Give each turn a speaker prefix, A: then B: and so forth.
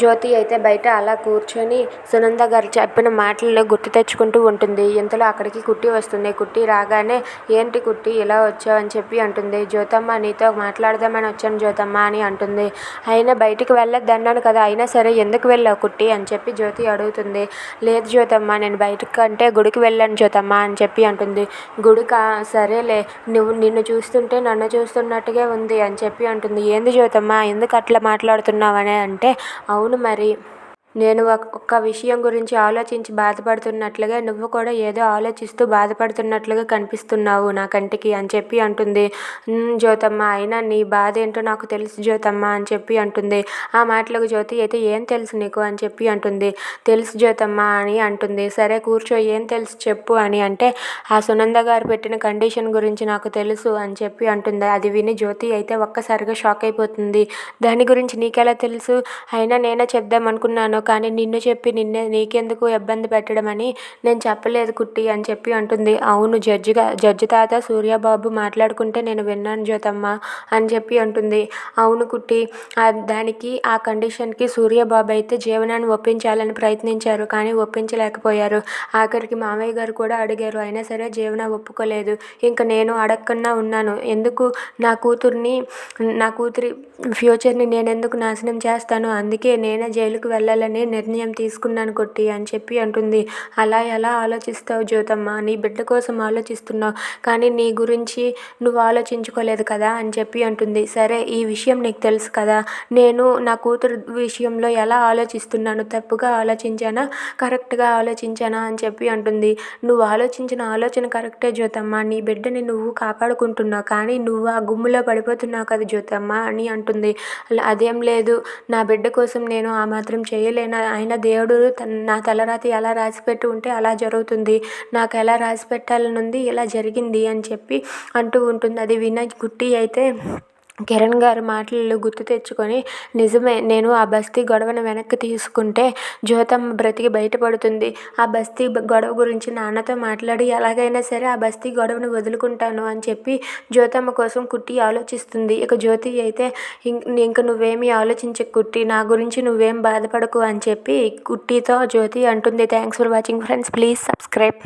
A: జ్యోతి అయితే బయట అలా కూర్చొని సునంద గారు చెప్పిన మాటలను గుర్తు తెచ్చుకుంటూ ఉంటుంది. ఇంతలో అక్కడికి కుట్టి వస్తుంది. కుట్టి రాగానే ఏంటి కుట్టి ఇలా వచ్చావు అని చెప్పి అంటుంది. జ్యోతమ్మ నీతో మాట్లాడదామని వచ్చాను జ్యోతమ్మ అని అంటుంది. అయినా బయటికి వెళ్ళొద్దు అన్నాను కదా అయినా సరే ఎందుకు వెళ్ళావు కుట్టి అని చెప్పి జ్యోతి అడుగుతుంది. లేదు జ్యోతమ్మ నేను బయటకు అంటే గుడికి వెళ్ళాను జ్యోతమ్మ అని చెప్పి అంటుంది. గుడికా సరేలే నువ్వు నిన్ను చూస్తుంటే నన్ను చూస్తున్నట్టుగా ఉంది అని చెప్పి అంటుంది. ఏంది జ్యోతమ్మ ఎందుకు అట్లా మాట్లాడుతున్నావని? అంటే అవును అవును మరి నేను ఒక ఒక్క విషయం గురించి ఆలోచించి బాధపడుతున్నట్లుగా నువ్వు కూడా ఏదో ఆలోచిస్తూ బాధపడుతున్నట్లుగా కనిపిస్తున్నావు నా కంటికి అని చెప్పి అంటుంది. జ్యోతమ్మ అయినా నీ బాధ ఏంటో నాకు తెలుసు జ్యోతమ్మ అని చెప్పి అంటుంది. ఆ మాటలకు జ్యోతి అయితే ఏం తెలుసు నీకు అని చెప్పి అంటుంది. తెలుసు జ్యోతమ్మ అని అంటుంది. సరే కూర్చో ఏం తెలుసు చెప్పు అని అంటే ఆ సునంద గారు పెట్టిన కండిషన్ గురించి నాకు తెలుసు అని చెప్పి అంటుంది. అది విని జ్యోతి అయితే ఒక్కసారిగా షాక్ అయిపోతుంది. దాని గురించి నీకెలా తెలుసు? అయినా నేనే చెప్దాం అనుకున్నాను కానీ నిన్ను చెప్పి నిన్నే నీకెందుకు ఇబ్బంది పెట్టడం అని నేను చెప్పలేదు కుట్టి అని చెప్పి అంటుంది. అవును జడ్జిగా జడ్జి తాత సూర్యబాబు మాట్లాడుకుంటే నేను విన్నాను జ్యోతమ్మ అని చెప్పి అంటుంది. అవును కుట్టి దానికి ఆ కండిషన్కి సూర్యబాబు అయితే జీవనాన్ని ఒప్పించాలని ప్రయత్నించారు కానీ ఒప్పించలేకపోయారు. ఆఖరికి మామయ్య గారు కూడా అడిగారు అయినా సరే జీవన ఒప్పుకోలేదు. ఇంకా నేను అడగకుండా ఉన్నాను. ఎందుకు నా కూతుర్ని నా కూతురి ఫ్యూచర్ని నేను ఎందుకు నాశనం చేస్తాను? అందుకే నేనే జైలుకు వెళ్ళాలని నిర్ణయం తీసుకున్నాను కొట్టి అని చెప్పి అంటుంది. అలా ఎలా ఆలోచిస్తావు జ్యోతమ్మ? నీ బిడ్డ కోసం ఆలోచిస్తున్నావు. కానీ నీ గురించి నువ్వు ఆలోచించుకోలేదు కదా అని చెప్పి అంటుంది. సరే ఈ విషయం నీకు తెలుసు కదా. నేను నా కూతురు విషయంలో ఎలా ఆలోచిస్తున్నాను? తప్పుగా ఆలోచించానా? కరెక్ట్గా ఆలోచించానా అని చెప్పి అంటుంది. నువ్వు ఆలోచించిన ఆలోచన కరెక్టే జ్యోతమ్మ. నీ బిడ్డని నువ్వు కాపాడుకుంటున్నావు. కానీ నువ్వు ఆ గుమ్ములో పడిపోతున్నావు కదా జ్యోతమ్మ అని అంటుంది. అదేం లేదు. నా బిడ్డ కోసం నేను ఆ మాత్రం చేయలేనా ఆయన దేవుడు నా తలరాతి ఎలా రాసిపెట్టి ఉంటే అలా జరుగుతుంది. నాకు ఎలా రాసి పెట్టాలనుంది ఇలా జరిగింది అని చెప్పి అంటూ ఉంటుంది. అది విన్న గుట్టి అయితే కిరణ్ గారి మాటలు గుర్తు తెచ్చుకొని నిజమే నేను ఆ బస్తీ గొడవను వెనక్కి తీసుకుంటే జ్యోతమ్మ బ్రతికి బయటపడుతుంది. ఆ బస్తీ గొడవ గురించి నాన్నతో మాట్లాడి ఎలాగైనా సరే ఆ బస్తీ గొడవను వదులుకుంటాను అని చెప్పి జ్యోతమ్మ కోసం కుట్టి ఆలోచిస్తుంది. ఇక జ్యోతి అయితే ఇంక నువ్వేమీ ఆలోచించే కుట్టి నా గురించి నువ్వేం బాధపడకు అని చెప్పి కుట్టితో జ్యోతి అంటుంది. Thanks for watching friends please subscribe.